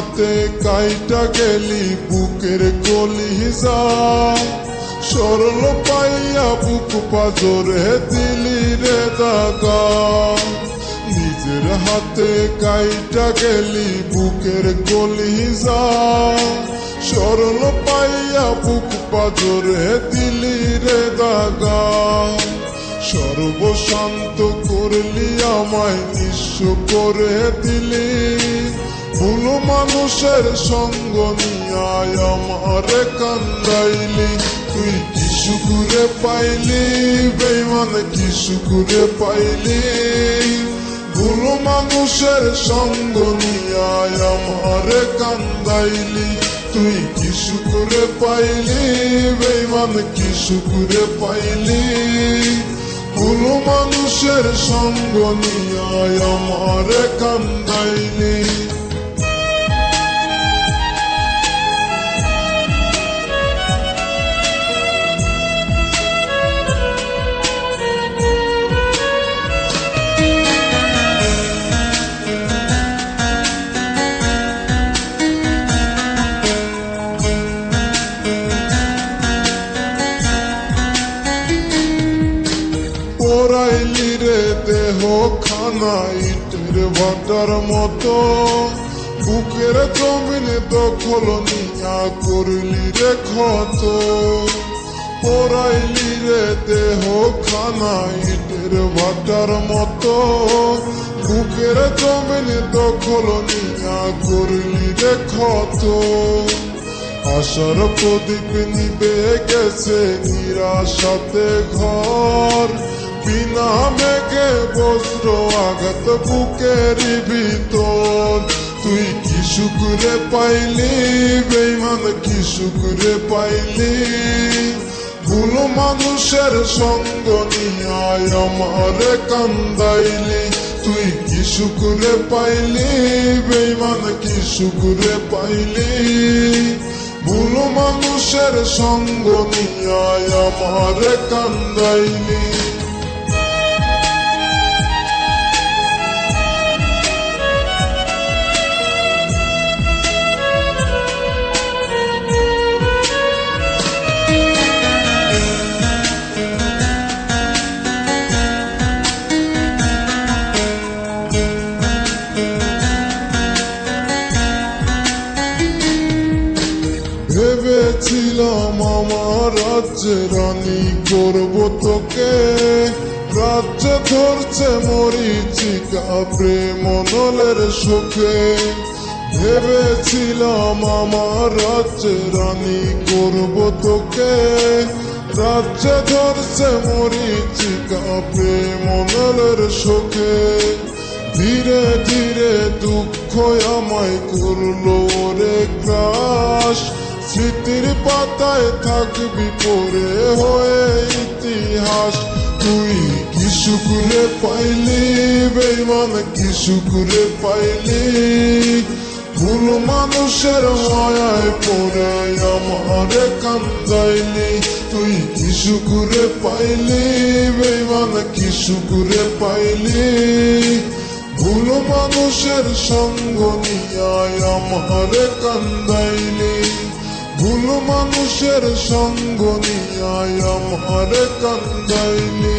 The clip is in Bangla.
হাতে কাইটা গেলি, বুকের কলি সরল পাইয়া বুক পাজরে দিলি রে দাগা নিজের হাতে কাইটা গেলি, বুকের কলি সরল পাইয়া বুক পাজরে দিলি রে দাগা সর্বশান্ত করলি আমায়, নিঃস্ব করে দিলি। ভুল মানুষের সঙ্গ নিয়ায়, আমারে কান্দাইলি। তুই কি সুকুরে পাইলি? বেমান কি সুকুরে পাইলি? ভুল মানুষের সঙ্গ নিয়ায়, আমারে কান্দাইলি। তুই কি সুকুরে পাইলি? বেমান কি সুকুরে পাইলি? ভুল মানুষের সঙ্গ নিয়ায়, আমারে কান্দাইলি। দেহ খানা ইটের ভাটার মতো। বুকের জমিনে দখল নিয়া করলি রে ক্ষত। পড়াইলি রে দেহ খানা ইটের ভাটার মতো। বুকের জমিনে দখল নিয়া করলি রে ক্ষত। আশার প্রদীপ নিবে গেছে নিরাশাতে ঘর। বিনা মেঘে বস্ত্র আঘাত বুকের ভিতর। তুই কি শুকুরে পাইলি বেইমান কি শুকুরে পাইলি? ভুল মানুষের সঙ্গ নিয়ায় আমারে কান্দাইলি। তুই কি শুকুরে পাইলি বেইমান কি শুকুরে পাইলি? ভুল মানুষের সঙ্গ নিয়ায় আমারে কান্দাইলি। আমার রাজ্যে রানী, করব তোকে। রাজ্য ধরছে মরিচিকা, প্রেম নলের সুখে। ভেবেছিলাম আমার রাজ্যে রানী, করব তোকে। রাজ্য ধরছে মরিচিকা, প্রেম নলের সুখে। ধীরে ধীরে দুঃখ আমায় করল রে গ্রাস স্মৃতির পাতায় থাকবি পরে হয়ে ইতিহাস। তুই কি শুকুরে পাইলি বেমান কি শুকুরে পাইলি? ভুল মানুষের মায়ায় পড়ে আমারে কান্দাইলি। তুই কি শুকুরে পাইলি বেমান কি শুকুরে পাইলি? ভুল মানুষের সঙ্গ নিয়ায় আমারে কান্দাইলি। মানুষের সঙ্গ নিয়ায় হরে কান্দাইলি